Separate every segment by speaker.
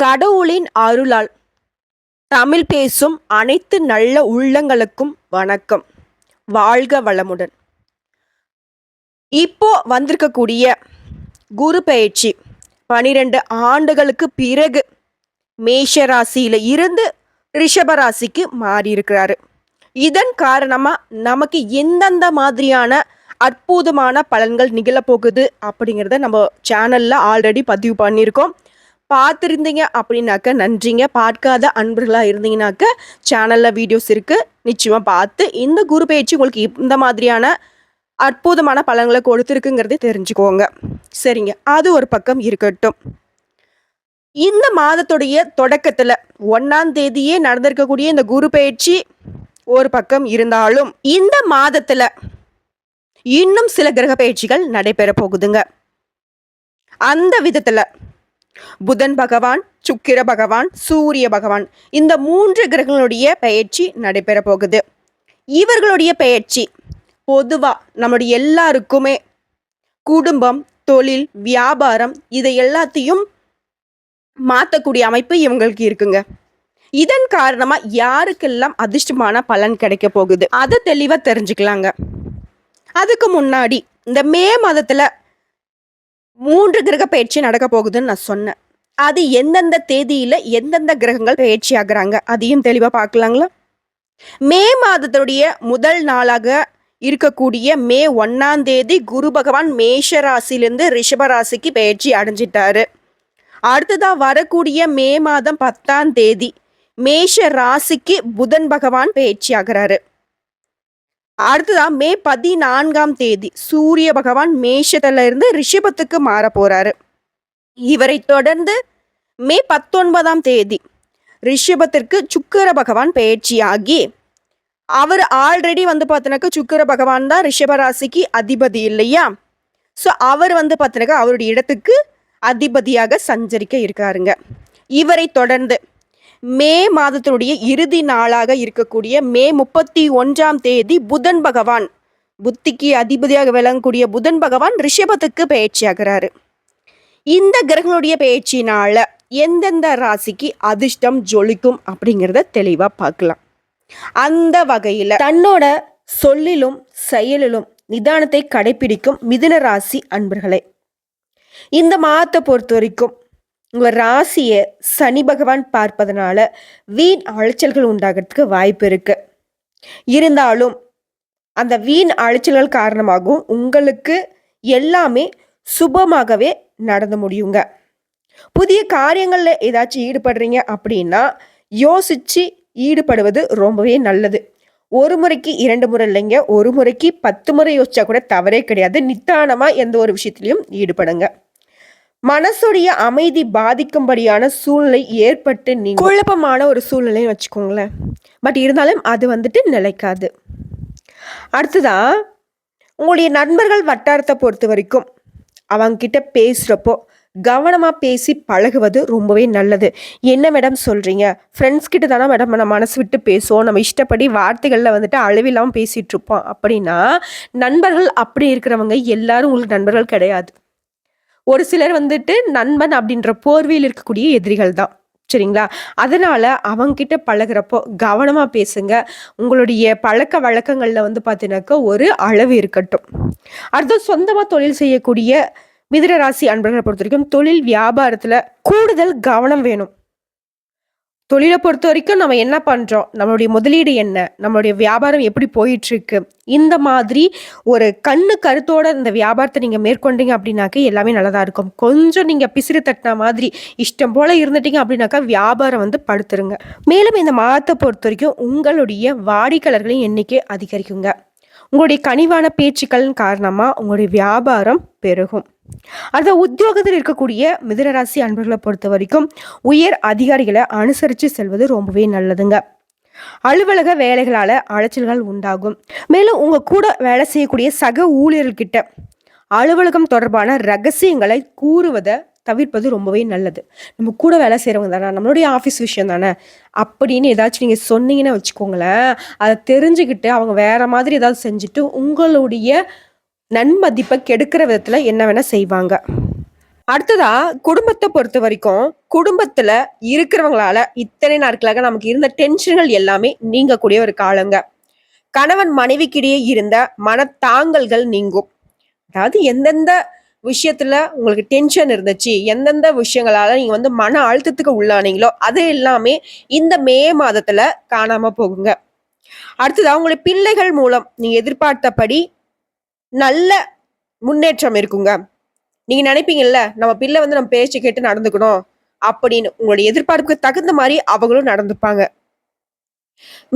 Speaker 1: கடவுளின் அருளால் தமிழ் பேசும் அனைத்து நல்ல உள்ளங்களுக்கும் வணக்கம் வாழ்க வளமுடன் இப்போ வந்திருக்கக்கூடிய குரு பயிற்சி பனிரெண்டு ஆண்டுகளுக்கு பிறகு மேஷ ராசியில இருந்து ரிஷபராசிக்கு ராசிக்கு மாறி இருக்கிறாரு இதன் காரணமா நமக்கு எந்தெந்த மாதிரியான அற்புதமான பலன்கள் நிகழப்போகுது அப்படிங்கிறத நம்ம சேனலில் ஆல்ரெடி பதிவு பண்ணியிருக்கோம் பார்த்துருந்தீங்க அப்படின்னாக்க நன்றிங்க பார்க்காத அன்பர்களாக இருந்தீங்கனாக்கா சேனலில் வீடியோஸ் இருக்குது நிச்சயமாக பார்த்து இந்த குரு பயிற்சி உங்களுக்கு இந்த மாதிரியான அற்புதமான பலன்களை கொடுத்துருக்குங்கிறத தெரிஞ்சுக்கோங்க சரிங்க அது ஒரு பக்கம் இருக்கட்டும் இந்த மாதத்துடைய தொடக்கத்தில் ஒன்றாம் தேதியே நடந்திருக்கக்கூடிய இந்த குரு பயிற்சி ஒரு பக்கம் இருந்தாலும் இந்த மாதத்தில் இன்னும் சில கிரக பயிற்சிகள் நடைபெற போகுதுங்க அந்த விதத்தில் புதன் பகவான் சுக்கிர பகவான் சூரிய பகவான் இந்த மூன்று கிரகங்களுடைய பயிற்சி நடைபெற போகுது இவர்களுடைய பயிற்சி பொதுவாக நம்முடைய எல்லாருக்குமே குடும்பம் தொழில் வியாபாரம் இதை எல்லாத்தையும் மாற்றக்கூடிய அமைப்பு இவங்களுக்கு இருக்குங்க இதன் காரணமாக யாருக்கெல்லாம் அதிர்ஷ்டமான பலன் கிடைக்க போகுது அதை தெளிவாக தெரிஞ்சுக்கலாங்க அதுக்கு முன்னாடி இந்த மே மாதத்தில் மூன்று கிரக பயிற்சி நடக்க போகுதுன்னு நான் சொன்னேன் அது எந்தெந்த தேதியில் எந்தெந்த கிரகங்கள் பயிற்சி ஆகுறாங்க அதையும் தெளிவாக பார்க்கலாங்களா மே மாதத்துடைய முதல் நாளாக இருக்கக்கூடிய மே ஒன்னாம் தேதி குரு பகவான் மேஷ ராசிலேருந்து ரிஷப ராசிக்கு பயிற்சி அடைஞ்சிட்டாரு அடுத்ததாக வரக்கூடிய மே மாதம் பத்தாம் தேதி மேஷ ராசிக்கு புதன் பகவான் பயிற்சி ஆகிறாரு அடுத்ததான் மே பதினான்காம் தேதி சூரிய பகவான் மேஷத்துல இருந்து ரிஷபத்துக்கு மாற போறாரு இவரை தொடர்ந்து மே பத்தொன்பதாம் தேதி ரிஷபத்திற்கு சுக்கர பகவான் பயிற்சியாகி அவர் ஆல்ரெடி வந்து பார்த்தினாக்க சுக்கர பகவான் தான் ரிஷபராசிக்கு அதிபதி இல்லையா ஸோ அவர் வந்து பார்த்தினாக்க அவருடைய இடத்துக்கு அதிபதியாக சஞ்சரிக்க இருக்காருங்க இவரை தொடர்ந்து மே மாதத்தினுடைய இறுதி நாளாக இருக்கக்கூடிய மே முப்பத்தி ஒன்றாம் தேதி புதன் பகவான் புத்திக்கு அதிபதியாக விளங்கக்கூடிய புதன் பகவான் ரிஷபத்துக்கு பயிற்சியாகிறாரு இந்த கிரகங்களுடைய பயிற்சினால எந்தெந்த ராசிக்கு அதிர்ஷ்டம் ஜொலிக்கும் அப்படிங்கிறத தெளிவாக பார்க்கலாம் அந்த வகையில் தன்னோட சொல்லிலும் செயலிலும் நிதானத்தை கடைபிடிக்கும் மிதுன ராசி அன்பர்களே இந்த மாதத்தை பொறுத்த வரைக்கும் உங்கள் ராசியை சனி பகவான் பார்ப்பதனால வீண் அலைச்சல்கள் உண்டாகிறதுக்கு வாய்ப்பு இருக்கு இருந்தாலும் அந்த வீண் அலைச்சல்கள் காரணமாகவும் உங்களுக்கு எல்லாமே சுபமாகவே நடந்து முடியுங்க புதிய காரியங்களில் ஏதாச்சும் ஈடுபடுறீங்க அப்படின்னா யோசிச்சு ஈடுபடுவது ரொம்பவே நல்லது ஒரு முறைக்கு இரண்டு முறை இல்லைங்க ஒரு முறைக்கு பத்து முறை யோசிச்சா கூட தவறே கிடையாது நித்தானமாக எந்த ஒரு விஷயத்துலையும் ஈடுபடுங்க மனசுடைய அமைதி பாதிக்கும்படியான சூழ்நிலை ஏற்பட்டு நீ
Speaker 2: குழப்பமான ஒரு சூழ்நிலைன்னு வச்சுக்கோங்களேன் பட் இருந்தாலும் அது வந்துட்டு நிலைக்காது அடுத்ததான் உங்களுடைய நண்பர்கள் வட்டாரத்தை பொறுத்த வரைக்கும் அவங்கக்கிட்ட பேசுகிறப்போ கவனமாக பேசி பழகுவது ரொம்பவே நல்லது என்ன மேடம் சொல்கிறீங்க ஃப்ரெண்ட்ஸ் கிட்ட தானே மேடம் நம்ம மனசு விட்டு பேசுவோம் நம்ம இஷ்டப்படி வார்த்தைகளில் வந்துட்டு அளவில்லாமல் பேசிகிட்ருப்போம் அப்படின்னா நண்பர்கள் அப்படி இருக்கிறவங்க எல்லாரும் உங்களுக்கு நண்பர்கள் கிடையாது ஒரு சிலர் வந்துட்டு நண்பன் அப்படின்ற போர்வையில் இருக்கக்கூடிய எதிரிகள் தான் சரிங்களா அதனால் அவங்கக்கிட்ட பழகிறப்போ கவனமாக பேசுங்க உங்களுடைய பழக்க வழக்கங்களில் வந்து பார்த்தீங்கன்னாக்கா ஒரு அளவு இருக்கட்டும் அடுத்து சொந்தமாக தொழில் செய்யக்கூடிய மிதிரராசி அன்பர்களை பொறுத்த வரைக்கும் தொழில் வியாபாரத்தில் கூடுதல் கவனம் வேணும் தொழிலை பொறுத்த வரைக்கும் நம்ம என்ன பண்ணுறோம் நம்மளுடைய முதலீடு என்ன நம்மளுடைய வியாபாரம் எப்படி போயிட்டுருக்கு இந்த மாதிரி ஒரு கண்ணு கருத்தோட இந்த வியாபாரத்தை நீங்கள் மேற்கொண்டீங்க அப்படின்னாக்கா எல்லாமே நல்லதா இருக்கும் கொஞ்சம் நீங்கள் பிசிறு தட்டின மாதிரி இஷ்டம் போல் இருந்துட்டீங்க அப்படின்னாக்கா வியாபாரம் வந்து படுத்துருங்க மேலும் இந்த மாதத்தை பொறுத்த வரைக்கும் உங்களுடைய வாடிக்கையாளர்களின் எண்ணிக்கை அதிகரிக்குங்க உங்களுடைய கனிவான பேச்சுக்களின் காரணமாக உங்களுடைய வியாபாரம் பெருகும் அடுத்த உத்தியோகத்தில் இருக்கக்கூடிய மிதனராசி அன்பர்களை பொறுத்த வரைக்கும் உயர் அதிகாரிகளை அனுசரித்து செல்வது ரொம்பவே நல்லதுங்க அலுவலக வேலைகளால் அலைச்சல்கள் உண்டாகும் மேலும் உங்கள் கூட வேலை செய்யக்கூடிய சக ஊழியர்கிட்ட அலுவலகம் தொடர்பான ரகசியங்களை கூறுவதை தவிர்ப்பது ரொம்பவே நல்லது நம்ம கூட வேலை செய்கிறவங்க தானே நம்மளுடைய ஆஃபீஸ் விஷயம் தானே அப்படின்னு ஏதாச்சும் நீங்கள் சொன்னீங்கன்னு வச்சுக்கோங்களேன் அதை தெரிஞ்சுக்கிட்டு அவங்க வேறு மாதிரி ஏதாவது செஞ்சுட்டு உங்களுடைய நன்மதிப்பை கெடுக்கிற விதத்தில் என்ன வேணால் செய்வாங்க அடுத்ததா குடும்பத்தை பொறுத்த வரைக்கும் குடும்பத்தில் இருக்கிறவங்களால இத்தனை நாட்களாக நமக்கு இருந்த டென்ஷன்கள் எல்லாமே நீங்கக்கூடிய ஒரு காலங்க கணவன் மனைவிக்கிடையே இருந்த மனத்தாங்கல்கள் நீங்கும் அதாவது எந்தெந்த விஷயத்துல உங்களுக்கு டென்ஷன் இருந்துச்சு எந்தெந்த விஷயங்களால நீங்க வந்து மன அழுத்தத்துக்கு உள்ளானீங்களோ அது எல்லாமே இந்த மே மாதத்துல காணாம போகுங்க அடுத்ததா உங்களுடைய பிள்ளைகள் மூலம் நீங்க எதிர்பார்த்தபடி நல்ல முன்னேற்றம் இருக்குங்க நீங்க நினைப்பீங்கல்ல நம்ம பிள்ளை வந்து நம்ம பேச்சு கேட்டு நடந்துக்கணும் அப்படின்னு உங்களுடைய எதிர்பார்ப்புக்கு தகுந்த மாதிரி அவங்களும் நடந்துப்பாங்க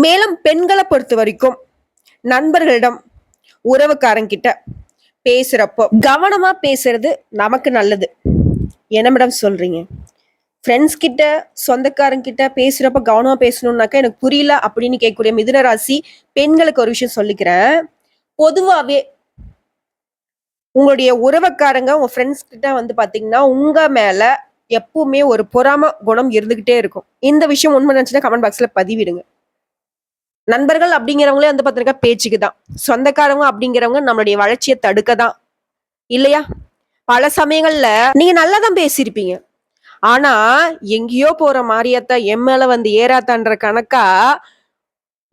Speaker 2: மேலும் பெண்களை பொறுத்த வரைக்கும் நண்பர்களிடம் உறவுக்காரங்கிட்ட பேசுறப்போ கவனமா பேசுறது நமக்கு நல்லது என்ன மேடம் சொல்றீங்க ஃப்ரெண்ட்ஸ் கிட்ட சொந்தக்காரங்கிட்ட பேசுறப்ப கவனமா பேசணும்னாக்கா எனக்கு புரியல அப்படின்னு கேட்கக்கூடிய மிதுனராசி பெண்களுக்கு ஒரு விஷயம் சொல்லிக்கிறேன் பொதுவாகவே உங்களுடைய உறவக்காரங்க உங்க ஃப்ரெண்ட்ஸ் கிட்ட வந்து பாத்தீங்கன்னா உங்க மேல எப்பவுமே ஒரு பொறாம குணம் இருந்துகிட்டே இருக்கும் இந்த விஷயம் உண்மை நினைச்சுன்னா கமெண்ட் பாக்ஸ்ல பதிவிடுங்க நண்பர்கள் அப்படிங்கிறவங்களே வந்து பாத்திருக்கா பேச்சுக்கு தான் சொந்தக்காரங்க அப்படிங்கிறவங்க நம்மளுடைய வளர்ச்சியை தடுக்க தான் இல்லையா பல சமயங்கள்ல நீங்க நல்லா தான் பேசியிருப்பீங்க ஆனா எங்கேயோ போற மாதிரியத்தான் எம் மேல வந்து ஏறாத்தான்ற கணக்கா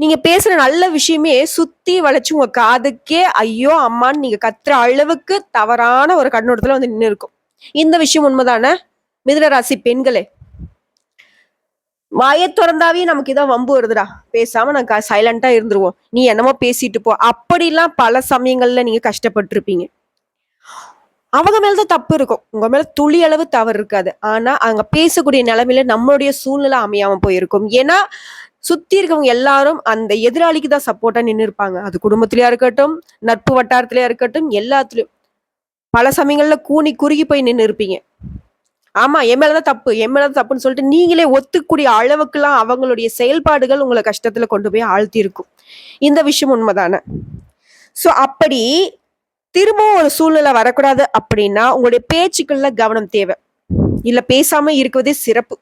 Speaker 2: நீங்க பேசுற நல்ல விஷயமே சுத்தி வளைச்சு உங்க காதுக்கே ஐயோ அம்மான்னு நீங்க கத்துற அளவுக்கு தவறான ஒரு கண்ணோட்டத்துல வந்து நின்று இருக்கும் இந்த விஷயம் உண்மைதானே மிதுன ராசி பெண்களே வாயை திறந்தாவே நமக்கு இதான் வம்பு வருதுடா பேசாம நான் சைலண்டா இருந்துருவோம் நீ என்னமோ பேசிட்டு போ அப்படிலாம் பல சமயங்கள்ல நீங்க கஷ்டப்பட்டு இருப்பீங்க அவங்க மேலதான் தப்பு இருக்கும் உங்க மேல துளி அளவு தவறு இருக்காது ஆனா அவங்க பேசக்கூடிய நிலைமையில நம்மளுடைய சூழ்நிலை அமையாம போயிருக்கும் ஏன்னா சுத்தி இருக்கவங்க எல்லாரும் அந்த எதிராளிக்கு தான் சப்போர்ட்டா நின்று இருப்பாங்க அது குடும்பத்திலயா இருக்கட்டும் நட்பு வட்டாரத்திலயா இருக்கட்டும் எல்லாத்துலயும் பல சமயங்கள்ல கூனி குறுகி போய் நின்று இருப்பீங்க ஆமா என் மேலதான் தப்பு என் மேலதான் தப்புன்னு சொல்லிட்டு நீங்களே ஒத்துக்கூடிய அளவுக்குலாம் அவங்களுடைய செயல்பாடுகள் உங்களை கஷ்டத்துல கொண்டு போய் ஆழ்த்தி இருக்கும் இந்த விஷயம் உண்மைதானே சோ அப்படி திரும்பவும் ஒரு சூழ்நிலை வரக்கூடாது அப்படின்னா உங்களுடைய பேச்சுக்கள்ல கவனம் தேவை இல்ல பேசாம இருக்குவதே சிறப்பு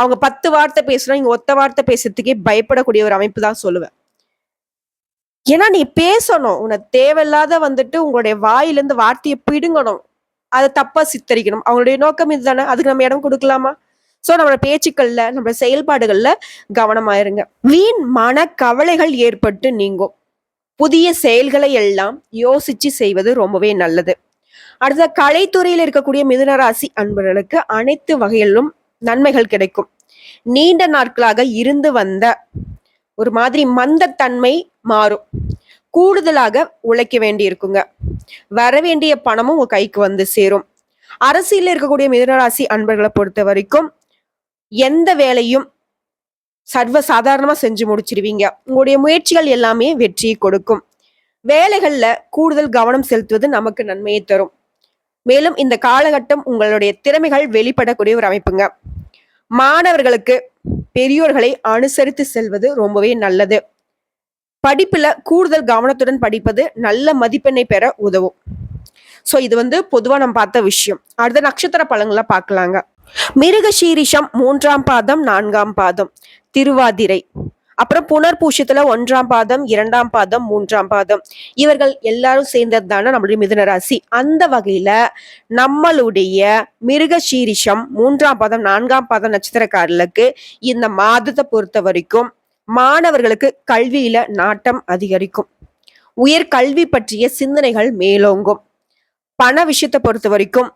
Speaker 2: அவங்க பத்து வார்த்தை பேசுனா இங்க ஒத்த வார்த்தை பேசுறதுக்கே பயப்படக்கூடிய ஒரு அமைப்பு தான் சொல்லுவேன் ஏன்னா நீ பேசணும் உன்னை தேவையில்லாத வந்துட்டு உங்களுடைய வாயிலிருந்து வார்த்தையை பிடுங்கணும் அதை தப்பா சித்தரிக்கணும் அவங்களுடைய நோக்கம் இதுதானே அதுக்கு நம்ம இடம் கொடுக்கலாமா சோ நம்மளோட பேச்சுக்கள்ல நம்மளோட செயல்பாடுகள்ல கவனமாயிருங்க வீண் மன கவலைகள் ஏற்பட்டு நீங்கும் புதிய செயல்களை எல்லாம் யோசிச்சு செய்வது ரொம்பவே நல்லது அடுத்த கலைத்துறையில் இருக்கக்கூடிய மிதுனராசி அன்பர்களுக்கு அனைத்து வகையிலும் நன்மைகள் கிடைக்கும் நீண்ட நாட்களாக இருந்து வந்த ஒரு மாதிரி மந்தத்தன்மை மாறும் கூடுதலாக உழைக்க வேண்டி இருக்குங்க வேண்டிய பணமும் உங்க கைக்கு வந்து சேரும் அரசியல் இருக்கக்கூடிய மிதனராசி அன்பர்களை பொறுத்த வரைக்கும் எந்த வேலையும் சர்வ சாதாரணமா செஞ்சு முடிச்சிருவீங்க உங்களுடைய முயற்சிகள் எல்லாமே வெற்றியை கொடுக்கும் வேலைகள்ல கூடுதல் கவனம் செலுத்துவது நமக்கு நன்மையை தரும் மேலும் இந்த காலகட்டம் உங்களுடைய திறமைகள் வெளிப்படக்கூடிய ஒரு அமைப்புங்க மாணவர்களுக்கு பெரியோர்களை அனுசரித்து செல்வது ரொம்பவே நல்லது படிப்புல கூடுதல் கவனத்துடன் படிப்பது நல்ல மதிப்பெண்ணை பெற உதவும் ஸோ இது வந்து பொதுவாக நம்ம பார்த்த விஷயம் அடுத்த நட்சத்திர பழங்களை பார்க்கலாங்க சீரிஷம் மூன்றாம் பாதம் நான்காம் பாதம் திருவாதிரை அப்புறம் பூஷத்துல ஒன்றாம் பாதம் இரண்டாம் பாதம் மூன்றாம் பாதம் இவர்கள் எல்லாரும் சேர்ந்தது தானே நம்மளுடைய மிதுன ராசி அந்த வகையில நம்மளுடைய மிருக சீரிஷம் மூன்றாம் பாதம் நான்காம் பாதம் நட்சத்திரக்காரர்களுக்கு இந்த மாதத்தை பொறுத்த வரைக்கும் மாணவர்களுக்கு கல்வியில நாட்டம் அதிகரிக்கும் உயர் கல்வி பற்றிய சிந்தனைகள் மேலோங்கும் பண விஷயத்தை பொறுத்த வரைக்கும்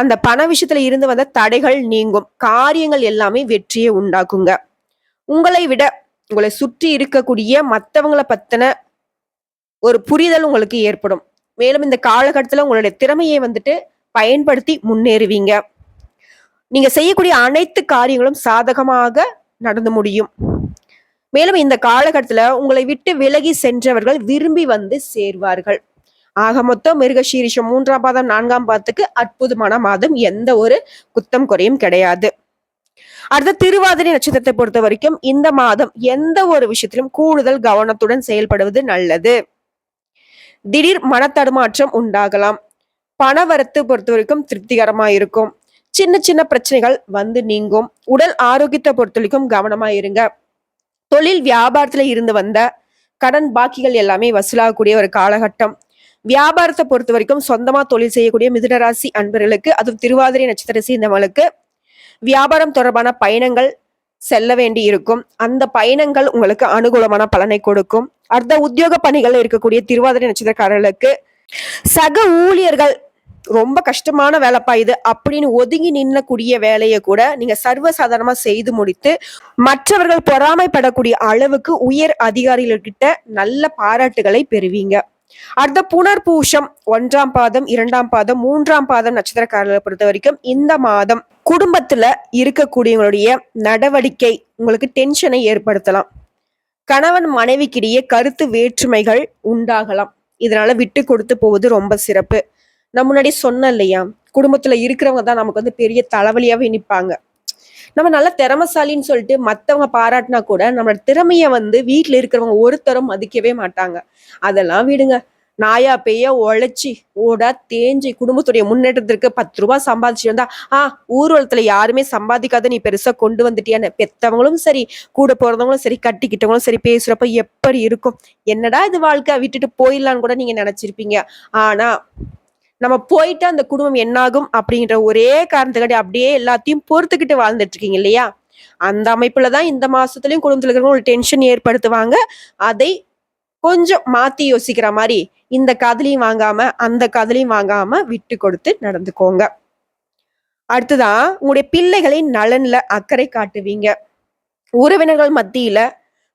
Speaker 2: அந்த பண விஷயத்துல இருந்து வந்த தடைகள் நீங்கும் காரியங்கள் எல்லாமே வெற்றியை உண்டாக்குங்க உங்களை விட உங்களை சுற்றி இருக்கக்கூடிய மற்றவங்களை பத்தின ஒரு புரிதல் உங்களுக்கு ஏற்படும் மேலும் இந்த காலகட்டத்தில் உங்களுடைய திறமையை வந்துட்டு பயன்படுத்தி முன்னேறுவீங்க நீங்க செய்யக்கூடிய அனைத்து காரியங்களும் சாதகமாக நடந்து முடியும் மேலும் இந்த காலகட்டத்துல உங்களை விட்டு விலகி சென்றவர்கள் விரும்பி வந்து சேர்வார்கள் ஆக மொத்தம் மிருகசீரிஷம் மூன்றாம் பாதம் நான்காம் பாதத்துக்கு அற்புதமான மாதம் எந்த ஒரு குத்தம் குறையும் கிடையாது அடுத்த திருவாதிரை நட்சத்திரத்தை பொறுத்த வரைக்கும் இந்த மாதம் எந்த ஒரு விஷயத்திலும் கூடுதல் கவனத்துடன் செயல்படுவது நல்லது திடீர் மனத்தடுமாற்றம் உண்டாகலாம் பணவரத்து பொறுத்த வரைக்கும் திருப்திகரமா இருக்கும் சின்ன சின்ன பிரச்சனைகள் வந்து நீங்கும் உடல் ஆரோக்கியத்தை பொறுத்த வரைக்கும் கவனமா இருங்க தொழில் வியாபாரத்துல இருந்து வந்த கடன் பாக்கிகள் எல்லாமே வசூலாகக்கூடிய ஒரு காலகட்டம் வியாபாரத்தை பொறுத்த வரைக்கும் சொந்தமா தொழில் செய்யக்கூடிய மிதுனராசி அன்பர்களுக்கு அதுவும் திருவாதிரை நட்சத்திர சேர்ந்தவங்களுக்கு வியாபாரம் தொடர்பான பயணங்கள் செல்ல வேண்டி இருக்கும் அந்த பயணங்கள் உங்களுக்கு அனுகூலமான பலனை கொடுக்கும் அடுத்த உத்தியோக பணிகள் இருக்கக்கூடிய திருவாதிரை நட்சத்திரக்காரர்களுக்கு சக ஊழியர்கள் ரொம்ப கஷ்டமான வேலைப்பா இது அப்படின்னு ஒதுங்கி நின்னக்கூடிய வேலையை கூட நீங்க சர்வசாதாரணமா செய்து முடித்து மற்றவர்கள் பொறாமைப்படக்கூடிய அளவுக்கு உயர் அதிகாரிகள்கிட்ட நல்ல பாராட்டுகளை பெறுவீங்க அடுத்த புனர்பூஷம் ஒன்றாம் பாதம் இரண்டாம் பாதம் மூன்றாம் பாதம் நட்சத்திரக்காரர்களை பொறுத்த வரைக்கும் இந்த மாதம் குடும்பத்துல இருக்கக்கூடியவங்களுடைய நடவடிக்கை உங்களுக்கு டென்ஷனை ஏற்படுத்தலாம் கணவன் மனைவிக்கிடையே கருத்து வேற்றுமைகள் உண்டாகலாம் இதனால விட்டு கொடுத்து போவது ரொம்ப சிறப்பு நான் முன்னாடி சொன்னேன் இல்லையா குடும்பத்துல இருக்கிறவங்க தான் நமக்கு வந்து பெரிய தலைவலியாவே நிற்பாங்க நம்ம நல்ல திறமசாலின்னு சொல்லிட்டு மற்றவங்க பாராட்டினா கூட நம்மளோட திறமைய வந்து வீட்டில் இருக்கிறவங்க ஒருத்தரும் மதிக்கவே மாட்டாங்க அதெல்லாம் விடுங்க நாயா பெய்ய உழைச்சி ஓடா தேஞ்சி குடும்பத்துடைய முன்னேற்றத்திற்கு பத்து ரூபாய் சம்பாதிச்சு வந்தா ஆ ஊர்வலத்துல யாருமே சம்பாதிக்காத நீ பெருசா கொண்டு வந்துட்டியான்னு பெத்தவங்களும் சரி கூட போறவங்களும் சரி கட்டிக்கிட்டவங்களும் சரி பேசுறப்ப எப்படி இருக்கும் என்னடா இது வாழ்க்கை விட்டுட்டு போயிடலான்னு கூட நீங்க நினைச்சிருப்பீங்க ஆனா நம்ம போயிட்டு அந்த குடும்பம் என்னாகும் அப்படின்ற ஒரே காரணத்துக்காடி அப்படியே எல்லாத்தையும் பொறுத்துக்கிட்டு வாழ்ந்துட்டு இருக்கீங்க இல்லையா அந்த அமைப்புல தான் இந்த மாசத்துலயும் குடும்பத்தில் இருக்கிறவங்க ஒரு டென்ஷன் ஏற்படுத்துவாங்க அதை கொஞ்சம் மாத்தி யோசிக்கிற மாதிரி இந்த கதலையும் வாங்காம அந்த கதலையும் வாங்காம விட்டு கொடுத்து நடந்துக்கோங்க அடுத்துதான் உங்களுடைய பிள்ளைகளின் நலன்ல அக்கறை காட்டுவீங்க உறவினர்கள் மத்தியில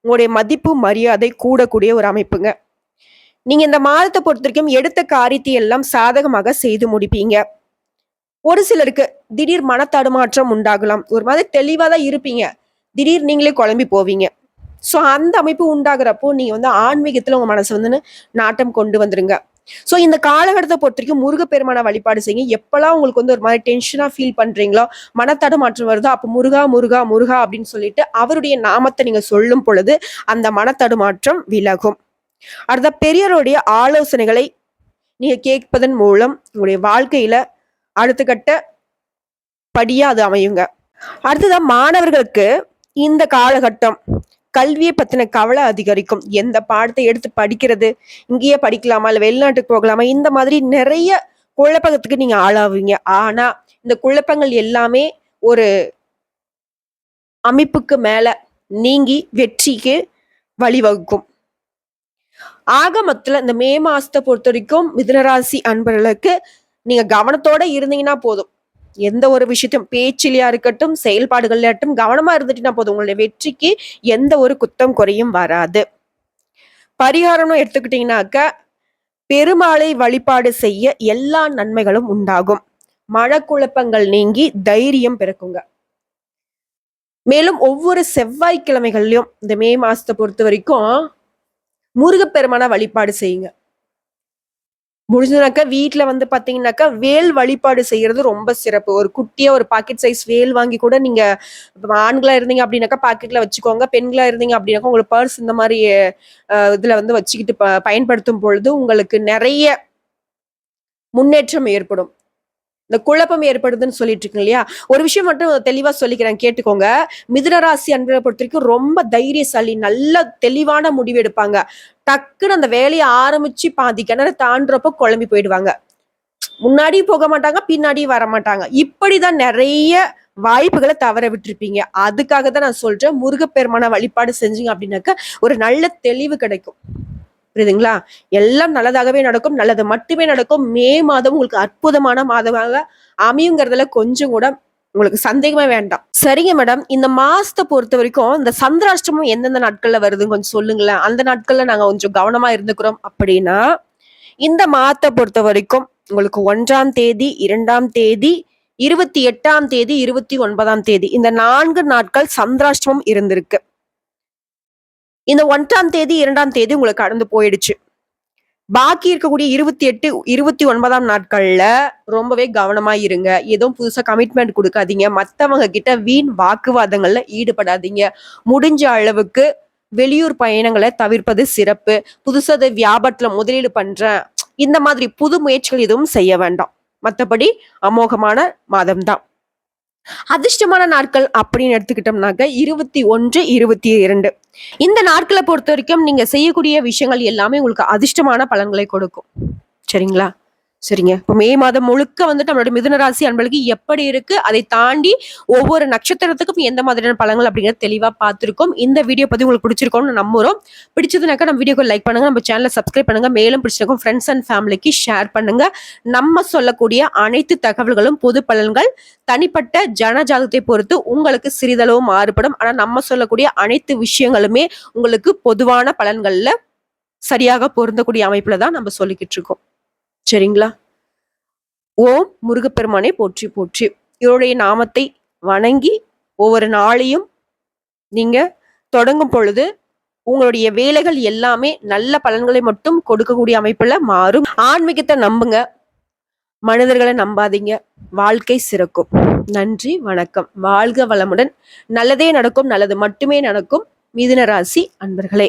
Speaker 2: உங்களுடைய மதிப்பு மரியாதை கூடக்கூடிய ஒரு அமைப்புங்க நீங்க இந்த மாதத்தை பொறுத்த வரைக்கும் எடுத்த காரியத்தை எல்லாம் சாதகமாக செய்து முடிப்பீங்க ஒரு சிலருக்கு திடீர் மன தடுமாற்றம் உண்டாகலாம் ஒரு மாதிரி தெளிவாக தான் இருப்பீங்க திடீர் நீங்களே குழம்பி போவீங்க ஸோ அந்த அமைப்பு உண்டாகிறப்போ நீங்கள் வந்து ஆன்மீகத்தில் உங்கள் மனசு வந்து நாட்டம் கொண்டு வந்துருங்க ஸோ இந்த காலகட்டத்தை பொறுத்த வரைக்கும் முருகப்பெருமான வழிபாடு செய்யுங்க எப்பெல்லாம் உங்களுக்கு வந்து ஒரு மாதிரி டென்ஷனாக ஃபீல் பண்ணுறீங்களோ மனத்தடுமாற்றம் மாற்றம் வருதோ அப்போ முருகா முருகா முருகா அப்படின்னு சொல்லிட்டு அவருடைய நாமத்தை நீங்கள் சொல்லும் பொழுது அந்த மனத்தடுமாற்றம் விலகும் அடுத்த பெரியருடைய ஆலோசனைகளை நீங்க கேட்பதன் மூலம் உங்களுடைய வாழ்க்கையில அடுத்த கட்ட படியா அது அமையுங்க அடுத்ததா மாணவர்களுக்கு இந்த காலகட்டம் கல்வியை பத்தின கவலை அதிகரிக்கும் எந்த பாடத்தை எடுத்து படிக்கிறது இங்கேயே படிக்கலாமா இல்ல வெளிநாட்டுக்கு போகலாமா இந்த மாதிரி நிறைய குழப்பத்துக்கு நீங்க ஆளாவீங்க ஆனா இந்த குழப்பங்கள் எல்லாமே ஒரு அமைப்புக்கு மேல நீங்கி வெற்றிக்கு வழிவகுக்கும் ஆக இந்த மே மாசத்தை பொறுத்த வரைக்கும் மிதனராசி அன்பர்களுக்கு நீங்க கவனத்தோட இருந்தீங்கன்னா போதும் எந்த ஒரு விஷயத்தையும் பேச்சிலையா இருக்கட்டும் செயல்பாடுகள்ல இருக்கட்டும் கவனமா இருந்துட்டுன்னா போதும் உங்களுடைய வெற்றிக்கு எந்த ஒரு குத்தம் குறையும் வராது பரிகாரம்னு எடுத்துக்கிட்டீங்கன்னாக்க பெருமாளை வழிபாடு செய்ய எல்லா நன்மைகளும் உண்டாகும் மனக்குழப்பங்கள் நீங்கி தைரியம் பிறக்குங்க மேலும் ஒவ்வொரு செவ்வாய்க்கிழமைகள்லயும் இந்த மே மாசத்தை பொறுத்த வரைக்கும் முருகப்பெருமான வழிபாடு செய்யுங்க முடிஞ்சதுனாக்கா வீட்டுல வந்து பாத்தீங்கன்னாக்கா வேல் வழிபாடு செய்யறது ரொம்ப சிறப்பு ஒரு குட்டியா ஒரு பாக்கெட் சைஸ் வேல் வாங்கி கூட நீங்க ஆண்களா இருந்தீங்க அப்படின்னாக்கா பாக்கெட்ல வச்சுக்கோங்க பெண்களா இருந்தீங்க அப்படின்னாக்கா உங்களை பர்ஸ் இந்த மாதிரி இதுல வந்து வச்சுக்கிட்டு பயன்படுத்தும் பொழுது உங்களுக்கு நிறைய முன்னேற்றம் ஏற்படும் இந்த குழப்பம் ஏற்படுதுன்னு சொல்லிட்டு இருக்கு இல்லையா ஒரு விஷயம் மட்டும் தெளிவாக சொல்லிக்கிறேன் கேட்டுக்கோங்க மிதுனராசி அன்பரை பொறுத்த வரைக்கும் ரொம்ப தைரியசாலி நல்ல தெளிவான முடிவு எடுப்பாங்க டக்குன்னு அந்த வேலையை ஆரம்பிச்சு பாதி கிணறு தாண்டுறப்போ குழம்பி போயிடுவாங்க முன்னாடியும் போக மாட்டாங்க பின்னாடியும் வர மாட்டாங்க இப்படிதான் நிறைய வாய்ப்புகளை தவற விட்டுருப்பீங்க அதுக்காக தான் நான் சொல்றேன் முருகப்பெருமான வழிபாடு செஞ்சீங்க அப்படின்னாக்க ஒரு நல்ல தெளிவு கிடைக்கும் புரியுதுங்களா எல்லாம் நல்லதாகவே நடக்கும் நல்லது மட்டுமே நடக்கும் மே மாதம் உங்களுக்கு அற்புதமான மாதமாக அமையுங்கிறதுல கொஞ்சம் கூட உங்களுக்கு சந்தேகமே வேண்டாம் சரிங்க மேடம் இந்த மாசத்தை பொறுத்த வரைக்கும் இந்த சந்திராஷ்டமம் எந்தெந்த நாட்கள்ல வருதுன்னு கொஞ்சம் சொல்லுங்களேன் அந்த நாட்கள்ல நாங்க கொஞ்சம் கவனமா இருந்துக்கிறோம் அப்படின்னா இந்த மாதத்தை பொறுத்த வரைக்கும் உங்களுக்கு ஒன்றாம் தேதி இரண்டாம் தேதி இருபத்தி எட்டாம் தேதி இருபத்தி ஒன்பதாம் தேதி இந்த நான்கு நாட்கள் சந்திராஷ்டமம் இருந்திருக்கு இந்த ஒன்றாம் தேதி இரண்டாம் தேதி உங்களுக்கு கடந்து போயிடுச்சு பாக்கி இருக்கக்கூடிய இருபத்தி எட்டு இருபத்தி ஒன்பதாம் நாட்கள்ல ரொம்பவே கவனமா இருங்க எதுவும் புதுசா கமிட்மெண்ட் கொடுக்காதீங்க மத்தவங்க கிட்ட வீண் வாக்குவாதங்கள்ல ஈடுபடாதீங்க முடிஞ்ச அளவுக்கு வெளியூர் பயணங்களை தவிர்ப்பது சிறப்பு புதுசாக வியாபாரத்துல முதலீடு பண்றேன் இந்த மாதிரி புது முயற்சிகள் எதுவும் செய்ய வேண்டாம் மற்றபடி அமோகமான மாதம்தான் அதிர்ஷ்டமான நாட்கள் அப்படின்னு எடுத்துக்கிட்டோம்னாக்க இருபத்தி ஒன்று இருபத்தி இரண்டு இந்த நாட்களை பொறுத்த வரைக்கும் நீங்க செய்யக்கூடிய விஷயங்கள் எல்லாமே உங்களுக்கு அதிர்ஷ்டமான பலன்களை கொடுக்கும் சரிங்களா சரிங்க இப்போ மே மாதம் முழுக்க வந்துட்டு நம்மளோட மிதுன ராசி அன்பளுக்கு எப்படி இருக்கு அதை தாண்டி ஒவ்வொரு நட்சத்திரத்துக்கும் எந்த மாதிரியான பழங்கள் அப்படிங்கிறத தெளிவாக பார்த்துருக்கோம் இந்த வீடியோ பற்றி உங்களுக்கு பிடிச்சிருக்கோம்னு நம்புறோம் பிடிச்சதுனாக்கா நம்ம வீடியோக்கு லைக் பண்ணுங்க நம்ம சேனலை சப்ஸ்கிரைப் பண்ணுங்க மேலும் பிடிச்சிருக்கோம் ஃப்ரெண்ட்ஸ் அண்ட் ஃபேமிலிக்கு ஷேர் பண்ணுங்க நம்ம சொல்லக்கூடிய அனைத்து தகவல்களும் பொது பலன்கள் தனிப்பட்ட ஜனஜாதத்தை பொறுத்து உங்களுக்கு சிறிதளவு மாறுபடும் ஆனால் நம்ம சொல்லக்கூடிய அனைத்து விஷயங்களுமே உங்களுக்கு பொதுவான பலன்களில் சரியாக பொருந்தக்கூடிய அமைப்பில் தான் நம்ம சொல்லிக்கிட்டு இருக்கோம் சரிங்களா ஓம் முருகப்பெருமானை போற்றி போற்றி இவருடைய நாமத்தை வணங்கி ஒவ்வொரு நாளையும் நீங்க தொடங்கும் பொழுது உங்களுடைய வேலைகள் எல்லாமே நல்ல பலன்களை மட்டும் கொடுக்கக்கூடிய அமைப்புல மாறும் ஆன்மீகத்தை நம்புங்க மனிதர்களை நம்பாதீங்க வாழ்க்கை சிறக்கும் நன்றி வணக்கம் வாழ்க வளமுடன் நல்லதே நடக்கும் நல்லது மட்டுமே நடக்கும் மிதுன ராசி அன்பர்களே